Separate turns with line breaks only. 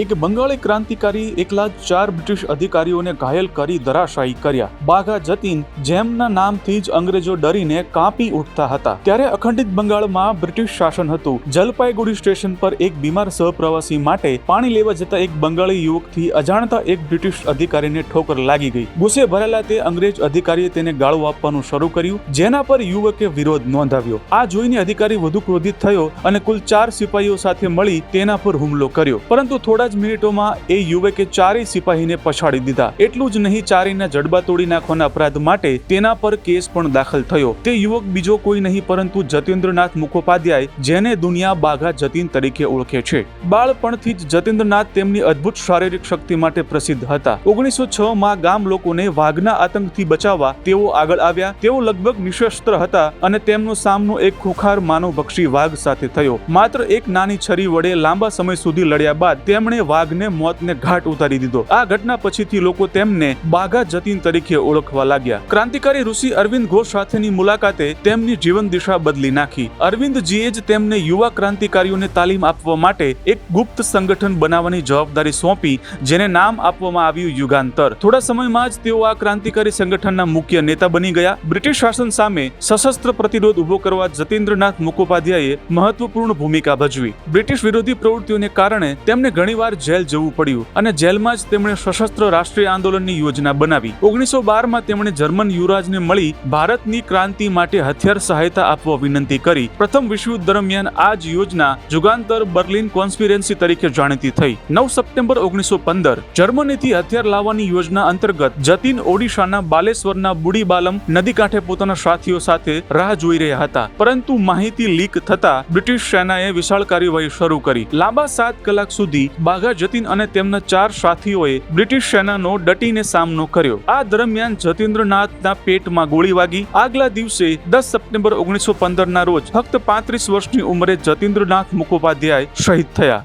એક બંગાળી ક્રાંતિકારી એકલા ચાર બ્રિટિશ અધિકારીઓને ઘાયલ કરી ધરાશાયી કર્યા. બાઘા જતીન, જેમના નામથી જ અંગ્રેજો ડરીને કાપી ઉઠતા હતા. ત્યારે અખંડિત બંગાળમાં બ્રિટિશ શાસન હતું. જલપાઈગુડી સ્ટેશન પર એક બીમાર સહપ્રવાસી માટે પાણી લેવા જતા એક બંગાળી યુવકથી અજાણતા એક બ્રિટિશ અધિકારીને ઠોકર લાગી ગઈ. ગુસ્સે ભરેલા તે અંગ્રેજ અધિકારીએ તેને ગાળો આપવાનું શરૂ કર્યું, જેના પર યુવકે વિરોધ નોંધાવ્યો. આ જોઈને અધિકારી વધુ ક્રોધિત થયો અને કુલ ચાર સિપાહીઓ સાથે મળી તેના પર હુમલો કર્યો. પરંતુ થોડા જ મિનિટોમાં એ યુવકે ચારેય સિપાહીને પછાડી દીધા. એટલું જ નહીં, ચારેયના જડબા તોડી નાખવાના અપરાધ માટે તેના પર કેસ પણ દાખલ થયો. તે યુવક બીજો કોઈ નહીં, પરંતુ જતેન્દ્રનાથ મુખોપાધ્યાય, જેને દુનિયા બાઘા જતીન તરીકે ઓળખે છે. બાળપણથી જ જતેન્દ્રનાથ તેમની અદ્ભુત શારીરિક શક્તિ માટે પ્રસિદ્ધ હતા. ઓગણીસો છ માં ગામ લોકોને વાઘના આતંકથી બચાવવા તેઓ આગળ આવ્યા. તેઓ લગભગ નિશસ્ત્ર હતા અને તેમનો સામનો એક ખુખાર માનવભક્ષી વાઘ સાથે થયો. માત્ર એક નાની છરી વડે લાંબા સમય સુધી લડ્યા બાદ તેમણે વાઘને મોતને ઘાટ ઉતારી દીધો. આ ઘટના પછીથી લોકો તેમને બાઘા જતીન તરીકે ઓળખવા લાગ્યા. ક્રાંતિકારી ઋષિ અરવિંદ ઘોષ સાથેની મુલાકાતે તેમની જીવન દિશા બદલી નાખી. અરવિંદજીએ જ તેમને યુવા ક્રાંતિકારીઓને તાલીમ આપવા માટે એક ગુપ્ત સંગઠન બનાવવાની જવાબદારી સોંપી, જેને નામ આપવામાં આવ્યું યુગાંતર. થોડા સમયમાં જ તેઓ આ ક્રાંતિકારી સંગઠનના મુખ્ય નેતા બની ગયા. બ્રિટિશ શાસન સામે સશસ્ત્ર પ્રતિરોધ ઊભો કરવા જતીન્દ્રનાથ મુખોપાધ્યાયે મહત્વપૂર્ણ ભૂમિકા ભજવી. બ્રિટિશ વિરોધી પ્રવૃત્તિઓને કારણે તેમને ઘણીવાર જેલ જવું પડ્યું અને જેલમાં જ તેમણે સશસ્ત્ર રાષ્ટ્રીય આંદોલનની યોજના બનાવી. ઓગણીસો બારમાં તેમણે જર્મન યુવરાજને મળી ભારતની ક્રાંતિ માટે હથિયાર સહાયતા આપવા વિનંતી કરી. પ્રથમ વિશ્વયુદ્ધ દરમિયાન આ જ યોજના જુગાંતર બર્લિન કોન્સ્પિરન્સી તરીકે જાણીતી થઈ. નવ સપ્ટેમ્બર ઓગણીસો પંદર, જર્મનીથી હથિયાર લાવવાની યોજના અંતર્ગત જતીન ઓડિશાના બાલેશ્વરના બુડીબાલમ નદી કાંઠે પોતાના સાથીઓ સાથે રાહ જોઈ રહ્યા હતા. પરંતુ માહિતી લીક થતા બ્રિટિશ સેનાએ વિશાળ કાર્યવાહી શરૂ કરી. લાંબા સાત કલાક સુધી બાઘા જતીન અને તેમના ચાર સાથીઓએ બ્રિટિશ સેનાનો ડટીને સામનો કર્યો. આ દરમિયાન જતીન્દ્રનાથના પેટમાં ગોળી વાગી. આગલા દિવસે દસ સપ્ટેમ્બર ઓગણીસો પંદરના રોજ, ફક્ત પાંત્રીસ વર્ષની ઉંમરે જતીન્દ્રનાથ મુખોપાધ્યાય શહીદ થયા.